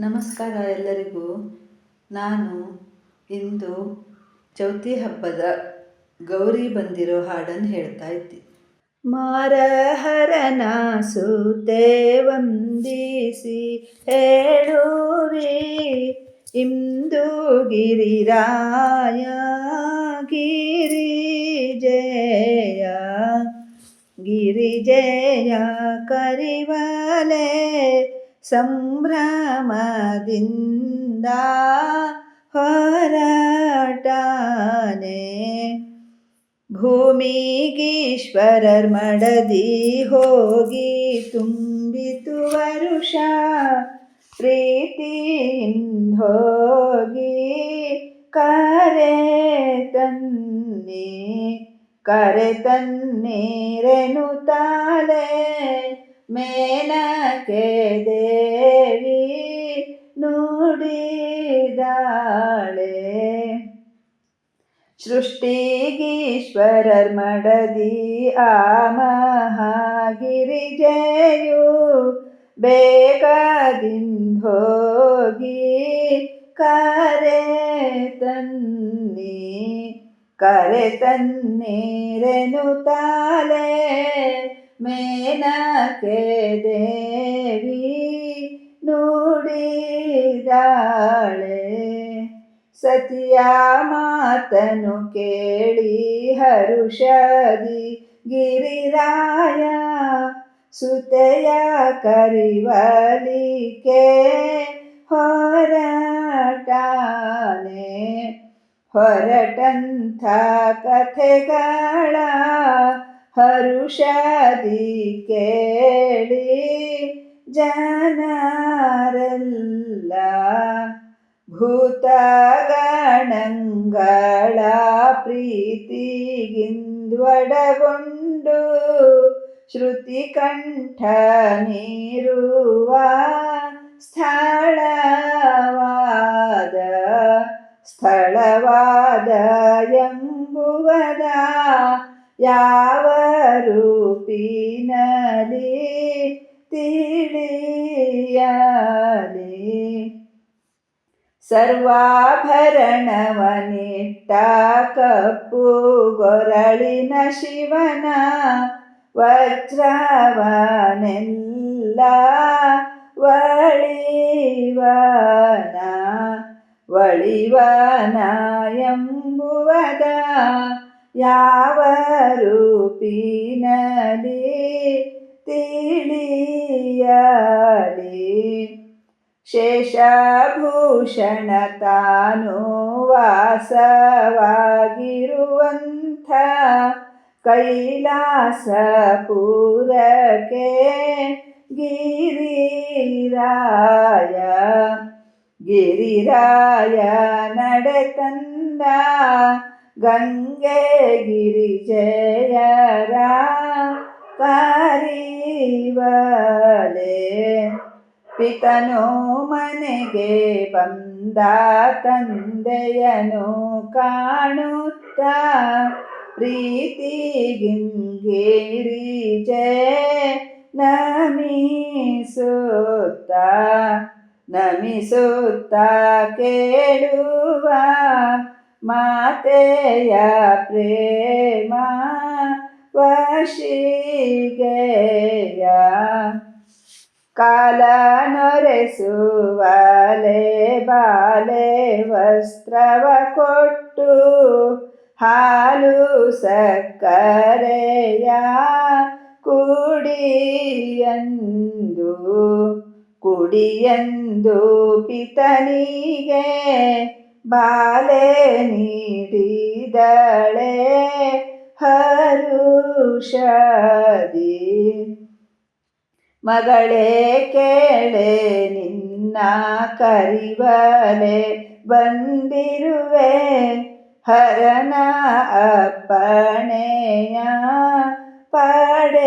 ನಮಸ್ಕಾರ ಎಲ್ಲರಿಗೂ. ನಾನು ಇಂದು ಚೌತಿ ಹಬ್ಬದ ಗೌರಿ ಬಂದಿರೋ ಹಾಡನ್ನು ಹೇಳ್ತಾ ಇದ್ದೆ. ಮಾರಹರನ ಸುತೆ ವಂದಿಸಿ ಹೇಳುವಿ, ಇಂದು ಗಿರಿರಾಯ ಗಿರಿಜಯ ಗಿರಿಜಯ ಕರಿವಲೆ. ಸಂಭ್ರಮದಿಂದ ಹೊರಟಾನೆ. ಭೂಮಿಗೀಶ್ವರರ್ ಮಡದಿ ಹೋಗಿ ತುಂಬಿತು ವರುಷ ಪ್ರೀತಿಯಿಂದೋಗಿ ಕರೆ ತನ್ನಿ ಕರೆ ತನ್ನೇರೆನು ತಾಲೆ ಮೇನಕೆ ದೇವಿ ನುಡಿದಾಳೆ. ಸೃಷ್ಟಿಗೀಶ್ವರರ್ ಮಡದಿ ಆ ಮಹಾಗಿರಿಜೆಯು ಬೇಕಾದಿಂದೋಗಿ ಕರೆ ತನ್ನಿ ಕರೆ ತನ್ನಿರೆನು ತಾಲೆ ಮೇನಕೆ ದೇವಿ ನುಡಿದಾಳೆ. ಸತಿಯ ಮಾತನು ಕೇಳಿ ಹರುಷದಿ ಗಿರಿರಾಯ ಸುತೆಯ ಕರಿವಲಿಕೆ ಹೊರಟಾನೆ. ಹೊರಟಂಥ ಕಥೆಗಳ ಹರುಷದಿ ಕೇಳಿ ಜನರೆಲ್ಲ. ಭೂತಗಣಗಳ ಪ್ರೀತಿಗಿಂದ್ವಡಗೊಂಡು ಶ್ರುತಿ ಕಂಠ ನೀರುವ ಸ್ಥಳವಾದ ಸ್ಥಳವಾದ ಎಂಬುವದ ಯಾವ ಸರ್ವಾಭರಣವನಿಟ್ಟ ಕಪ್ಪು ಗೊರಳಿನ ಶಿವನ ವಜ್ರವನೆಲ್ಲ ವಳಿವನ ವಳಿವನ ಎಂಬುವದ ಯಾವ ರೂಪಿನಲಿ ತಿಳಿಯಲಿ ಶೇಷಭೂಷಣ ತಾನು ವಾಸವಾಗಿರುವಂಥ ಕೈಲಾಸಪುರಕ್ಕೆ ಗಿರಿರಾಯ ಗಿರಿರಾಯ ನಡೆತಂದ ಗಂಗೆ ಗಿರಿಜಯರ ಕಾರಿವಲೆ ಪಿತನು ಮನೆಗೆ ಬಂದ ತಂದೆಯನು ಕಾಣುತ್ತ ಪ್ರೀತಿಗಿಂಗಿರಿಜೆ ನಮಿಸುತ್ತ ನಮಿಸುತ್ತ ಕೇಳುವ ಮಾತೆಯ ಪ್ರೇಮ ವಶಿಗೆಯ. ಕಾಲ ನೊರೆಸುವಲೆ ಬಾಲೆ ವಸ್ತ್ರವ ಕೊಟ್ಟು ಹಾಲು ಸಕ್ಕರೆಯ ಕುಡಿಯಂದು ಕುಡಿಯಂದು ಪಿತನಿಗೆ ಬಾಲೆ ನೀಡಿದಳೆ ಹರುಷದಿ. ಮಗಳೇ ಕೇಳೆ ನಿನ್ನ ಕರಿವಲೆ ಬಂದಿರುವೆ. ಹರನ ಅಪ್ಪಣೆಯ ಪಡೆಯಂದು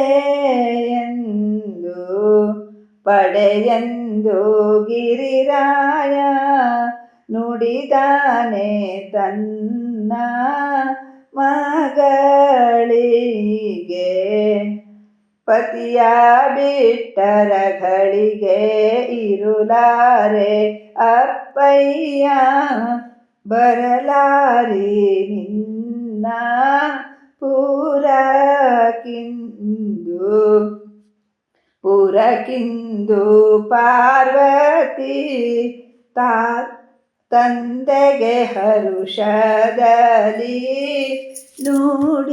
ಪಡೆಯಂದು ಗಿರಿರಾಯ ನುಡಿದಾನೆ ತನ್ನ ಮಗಳಿಗೆ. ಪತಿಯ ಬಿಟ್ಟರ ಗಳಿಗೆ ಇರುಲಾರೆ ಅಪ್ಪಯ್ಯ ಬರಲಾರಿ ನಿನ್ನ ಪೂರಕಿಂದು. ಪುರಕಿಂದು ಪಾರ್ವತಿ ತಾ ತಂದೆಗೆ ಹರುಷದಲ್ಲಿ ನುಡಿದಾಳೆ.